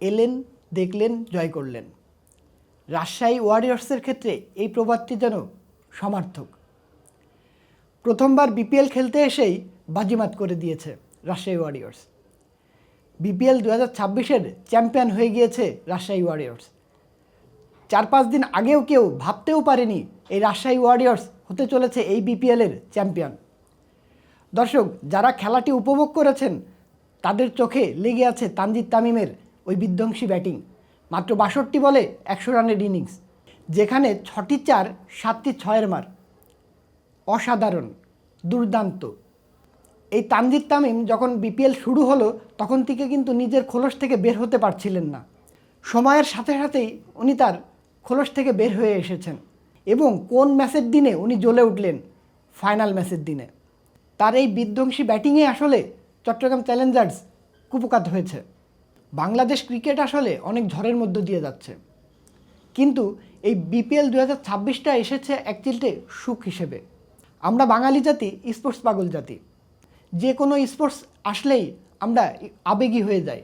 এলেন, দেখলেন, জয় করলেন। রাজশাহী ওয়ারিয়র্সের ক্ষেত্রে এই প্রবাদটি যেন সমার্থক। প্রথমবার বিপিএল খেলতে এসেই বাজিমাত করে দিয়েছে রাজশাহী ওয়ারিয়র্স। বিপিএল দু হাজার ছাব্বিশের চ্যাম্পিয়ন হয়ে গিয়েছে রাজশাহী ওয়ারিয়র্স। চার পাঁচ দিন আগেও কেউ ভাবতেও পারেনি এই রাজশাহী ওয়ারিয়র্স হতে চলেছে এই বিপিএলের চ্যাম্পিয়ন। দর্শক, যারা খেলাটি উপভোগ করেছেন, তাদের চোখে লেগে আছে তানজিদ তামিমের ওই বিধ্বংসী ব্যাটিং। মাত্র বাষট্টি বলে একশো রানের ইনিংস, যেখানে ছটি চার, সাতটি ছয়ের মার। অসাধারণ, দুর্দান্ত। এই তানজিদ তামিম যখন বিপিএল শুরু হলো, তখন থেকে কিন্তু নিজের খোলস থেকে বের হতে পারছিলেন না। সময়ের সাথে সাথেই উনি তার খোলস থেকে বের হয়ে এসেছেন এবং কোন ম্যাচের দিনে উনি জ্বলে উঠলেন ফাইনাল ম্যাচের দিনে। তার এই বিধ্বংসী ব্যাটিংয়ে আসলে চট্টগ্রাম চ্যালেঞ্জার্স কুপকাত হয়েছে। বাংলাদেশ ক্রিকেট আসলে অনেক ঝড়ের মধ্য দিয়ে যাচ্ছে। কিন্তু এই বিপিএল দু হাজার ছাব্বিশটা এসেছে এক চিলটে সুখ হিসেবে। আমরা বাঙালি জাতি, স্পোর্টস পাগল জাতি। যে কোনো স্পোর্টস আসলেই আমরা আবেগী হয়ে যাই।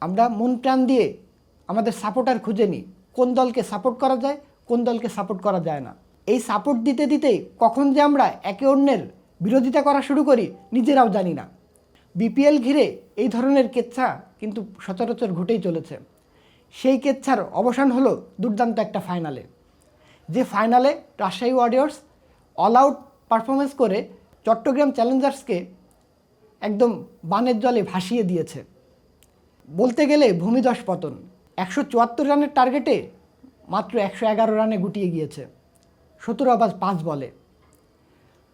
আমরা মন প্রাণ দিয়ে আমাদের সাপোর্টার খুঁজে নিই, কোন দলকে সাপোর্ট করা যায়, কোন দলকে সাপোর্ট করা যায় না। এই সাপোর্ট দিতে দিতেই কখন যে আমরা একে অন্যের বিরোধিতা করা শুরু করি, নিজেরাও জানি না। বিপিএল ঘিরে এই ধরনের কেচ্ছা কিন্তু সচরাচর ঘটেই চলেছে। সেই কেচ্ছার অবসান হলো দুর্দান্ত একটা ফাইনালে। যে ফাইনালে Rajshahi warriors all out performance করে চট্টগ্রাম চ্যালেঞ্জার্সকে একদম বানের জলে ভাসিয়ে দিয়েছে। বলতে গেলে ভূমিদশ পতন। একশো চুয়াত্তর রানের টার্গেটে মাত্র একশো এগারো রানে গুটিয়ে গিয়েছে। সতেরো আবার পাঁচ বলে।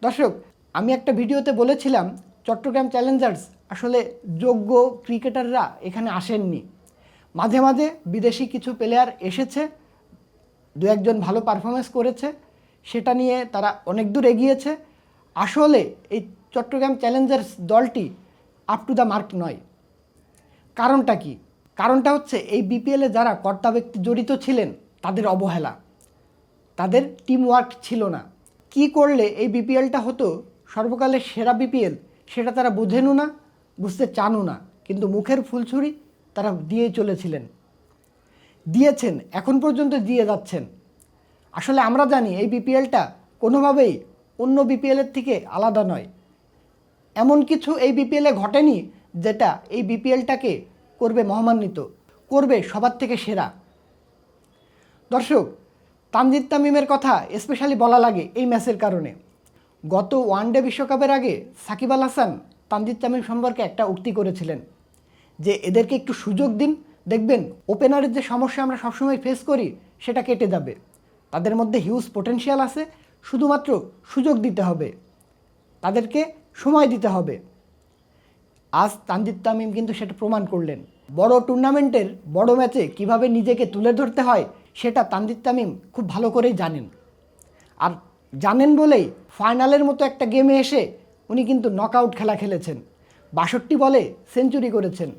দর্শক, আমি একটা ভিডিওতে বলেছিলাম চট্টগ্রাম চ্যালেঞ্জার্স আসলে যোগ্য ক্রিকেটাররা এখানে আসেননি। মাঝে মাঝে বিদেশি কিছু প্লেয়ার এসেছে, দু একজন ভালো পারফরমেন্স করেছে, সেটা নিয়ে তারা অনেক দূর এগিয়েছে। আসলে এই চট্টগ্রাম চ্যালেঞ্জার্স দলটি আপ টু দ্য মার্ক নয়। কারণটা কি? কারণটা হচ্ছে এই বিপিএলে যারা কর্তা ব্যক্তি জড়িত ছিলেন, তাদের অবহেলা। তাদের টিম ওয়ার্ক ছিল না। কি করলে এই বিপিএলটা হতো? সর্বকালের সেরা বিপিএল সেটা তারা বোঝেনও না, বুঝতে চানও না, কিন্তু মুখের ফুলছুরি তারা দিয়ে চলেছিলেন। দিয়েছেন, এখন পর্যন্ত দিয়ে যাচ্ছেন। আসলে আমরা জানি এই বিপিএলটা কোনোভাবেই অন্য বিপিএলের থেকে আলাদা নয়। এমন কিছু এই বিপিএলে ঘটেনি যেটা এই বিপিএলটাকে করবে মহামান্বিত, করবে সবার থেকে সেরা। দর্শক, তানজিদ তামিমের কথা স্পেশালি বলা লাগে এই ম্যাচের কারণে। গত ওয়ানডে বিশ্বকাপের আগে সাকিব আল হাসান তানজিদ তামিম সম্পর্কে একটা উক্তি করেছিলেন যে এদেরকে একটু সুযোগ দিন, দেখবেন ওপেনারের যে সমস্যা আমরা সবসময় ফেস করি, সেটা কেটে যাবে। তাদের মধ্যে হিউজ পোটেনশিয়াল আছে, শুধুমাত্র সুযোগ দিতে হবে। তাদেরকে সময় দিতে হবে। আজ তানজিদ তামিম কিন্তু সেটা প্রমাণ করলেন। বড় টুর্নামেন্টের বড় ম্যাচে কীভাবে নিজেকে তুলে ধরতে হয়, সেটা তানজিদ তামিম খুব ভালো করেই জানেন। আর জানেন বলেই ফাইনালের মতো একটা গেমে এসে উনি কিন্তু নকআউট খেলা খেলেছেন। বাষট্টি বলে সেঞ্চুরি করেছেন।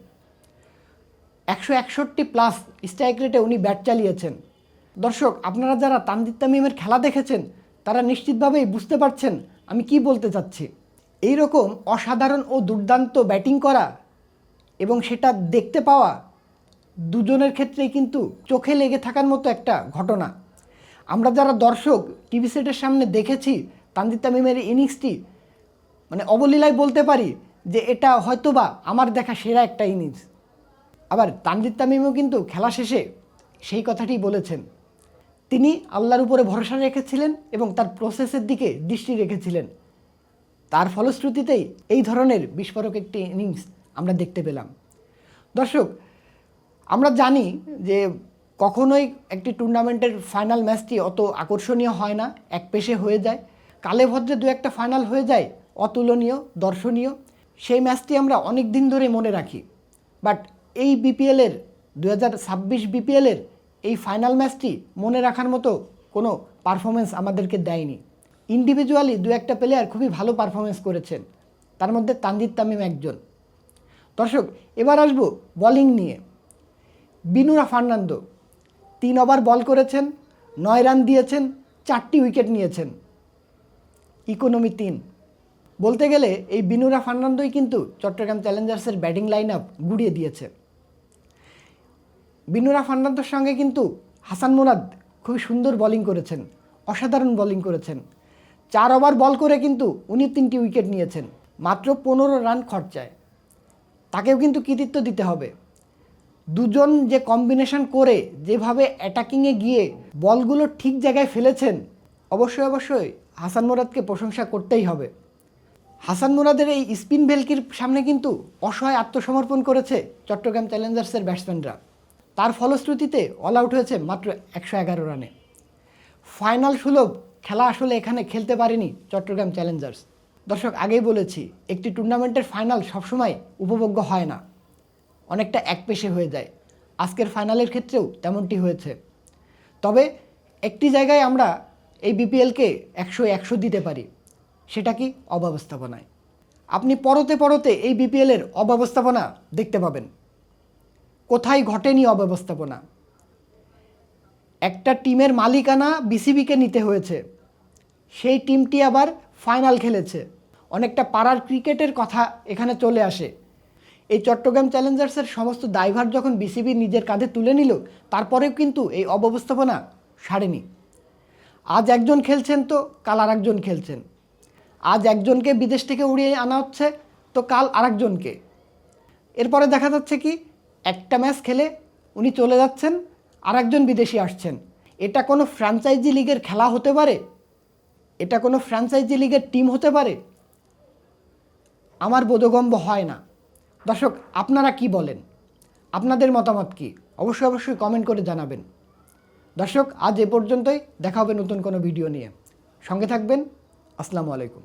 একশো একষট্টি প্লাস স্ট্রাইক রেটে উনি ব্যাট চালিয়েছেন। দর্শক, আপনারা যারা তানজিদ তামিমের খেলা দেখেছেন, তারা নিশ্চিতভাবেই বুঝতে পারছেন আমি কি বলতে চাচ্ছি। এই রকম অসাধারণ ও দুর্দান্ত ব্যাটিং করা এবং সেটা দেখতে পাওয়া দুজনের ক্ষেত্রেই কিন্তু চোখে লেগে থাকার মতো একটা ঘটনা। আমরা যারা দর্শক, টিভি সেটের সামনে দেখেছি, তানজিদ তামিমের ইনিংসটি মানে অবলীলায় বলতে পারি যে এটা হয়তোবা আমার দেখা সেরা একটা ইনিংস আবার তানজিদ তামিমও কিন্তু খেলা শেষে সেই কথাটি বলেছেন। তিনি আল্লাহর উপরে ভরসা রেখেছিলেন এবং তার প্রসেসের দিকে দৃষ্টি রেখেছিলেন। তার ফলশ্রুতিতেই এই ধরনের বিস্ফোরক একটি ইনিংস আমরা দেখতে পেলাম। দর্শক, আমরা জানি যে কখনোই একটি টুর্নামেন্টের ফাইনাল ম্যাচটি অত আকর্ষণীয় হয় না, এক পেশে হয়ে যায়। কালে ভদ্রে দু একটা ফাইনাল হয়ে যায়, অতুলনীয়, দর্শনীয়। সেই ম্যাচটি আমরা অনেক দিন ধরে মনে রাখি। বাট এই বিপিএলের দু হাজার ছাব্বিশ বিপিএলের এই ফাইনাল ম্যাচটি মনে রাখার মতো কোনো পারফরমেন্স আমাদেরকে দেয়নি। ইন্ডিভিজুয়ালি দু একটা প্লেয়ার খুবই ভালো পারফরমেন্স করেছেন। তার মধ্যে তানজিদ তামিম একজন। দর্শক, এবার আসব বোলিং নিয়ে। বিনুরা ফার্নান্দো তিন ওভার বল করেছেন, নয় রান দিয়েছেন, চারটি উইকেট নিয়েছেন। ইকোনমি তিন। বলতে গেলে এই বিনুরা ফার্নান্দোই কিন্তু চট্টগ্রাম চ্যালেঞ্জার্সের ব্যাটিং লাইন আপ গুড়িয়ে দিয়েছে। বিনুরা ফার্নান্দোর সঙ্গে কিন্তু হাসান মুরাদ খুবই সুন্দর বোলিং করেছেন, অসাধারণ বোলিং করেছেন। চার ওভার বল করে কিন্তু উনি তিনটি উইকেট নিয়েছেন, মাত্র পনেরো রান খরচায়। তাকেও কিন্তু কৃতিত্ব দিতে হবে। দুজন যে কম্বিনেশন করে, যেভাবে অ্যাটাকিংয়ে গিয়ে বলগুলো ঠিক জায়গায় ফেলেছেন, অবশ্যই অবশ্যই হাসান মুরাদকে প্রশংসা করতেই হবে। হাসান মুরাদের এই স্পিন ভেলকির সামনে কিন্তু অসহায় আত্মসমর্পণ করেছে চট্টগ্রাম চ্যালেঞ্জার্সের ব্যাটসম্যানরা তার ফলশ্রুতিতে অল আউট হয়েছে মাত্র একশো এগারো রানে। ফাইনাল সুলভ খেলা আসলে এখানে খেলতে পারেনি চট্টগ্রাম চ্যালেঞ্জার্স দর্শক, আগেই বলেছি, একটি টুর্নামেন্টের ফাইনাল সবসময় উপভোগ্য হয় না। অনেকটা একপেশে হয়ে যায়। আজকের ফাইনালের ক্ষেত্রেও তেমনটি হয়েছে। তবে একটি জায়গায় আমরা এই বিপিএলকে একশো একশো দিতে পারি, সেটা কি অব্যবস্থাপনায়? আপনি পরতে পরতে এই বিপিএলের অব্যবস্থাপনা দেখতে পাবেন। কোথায় ঘটেনি অব্যবস্থাপনা? একটা টিমের মালিকানা বিসিবিকে নিতে হয়েছে। সেই টিমটি আবার ফাইনাল খেলেছে। অনেকটা পাড়ার ক্রিকেটের কথা এখানে চলে আসে। এই চট্টগ্রাম চ্যালেঞ্জার্সের সমস্ত দায়ভার যখন বিসিবি নিজের কাঁধে তুলে নিল, তারপরেও কিন্তু এই অব্যবস্থাপনা সারেনি। আজ একজন খেলছেন তো কাল আর একজন খেলছেন। আজ একজনকে বিদেশ থেকে উড়িয়ে আনা হচ্ছে তো কাল আরেকজনকে। এরপরে দেখা যাচ্ছে কি, একটা ম্যাচ খেলে উনি চলে যাচ্ছেন আর একজন বিদেশি আসছেন। এটা কোনো ফ্র্যাঞ্চাইজি লিগের খেলা হতে পারে? এটা কোনো ফ্র্যাঞ্চাইজি লিগের টিম হতে পারে? আমার বোধগম্য হয় না। দর্শক, আপনারা কি বলেন? আপনাদের মতামত কি? অবশ্যই অবশ্যই কমেন্ট করে জানাবেন। দর্শক, আজ এ পর্যন্তই। দেখা হবে নতুন কোনো ভিডিও নিয়ে। সঙ্গে থাকবেন। আসসালামু আলাইকুম।